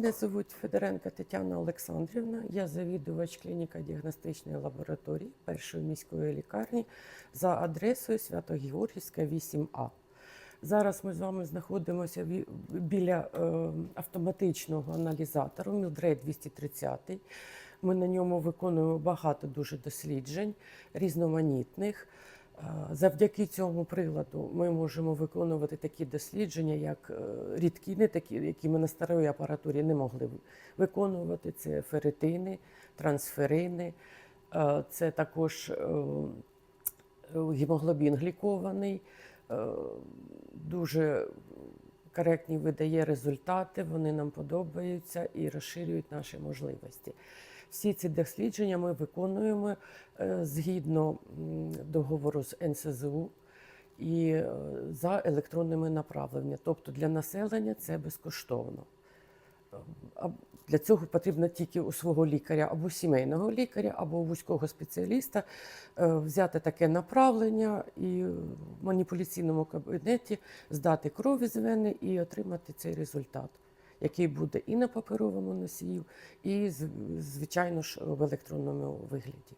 Мене звуть Федоренко Тетяна Олександрівна. Я завідувач клініко-діагностичної лабораторії першої міської лікарні за адресою Свято-Георгівська, 8А. Зараз ми з вами знаходимося біля е, автоматичного аналізатору Mildred 230. Ми на ньому виконуємо багато дуже досліджень, різноманітних. Е, Завдяки цьому приладу ми можемо виконувати такі дослідження, як е, рідкі, не такі, які ми на старої апаратурі не могли виконувати. Це ферритини, трансферини, е, це також гемоглобін глікований, дуже коректні видає результати, вони нам подобаються і розширюють наші можливості. Всі ці дослідження ми виконуємо е, згідно договору з НСЗУ і е, за електронними направленнями. Тобто для населення це безкоштовно. Для цього потрібно тільки у свого лікаря або сімейного лікаря, або у вузького спеціаліста е, взяти таке направлення і в маніпуляційному кабінеті здати кров із вени і отримати цей результат, який буде і на паперовому носію, і звичайно ж в електронному вигляді.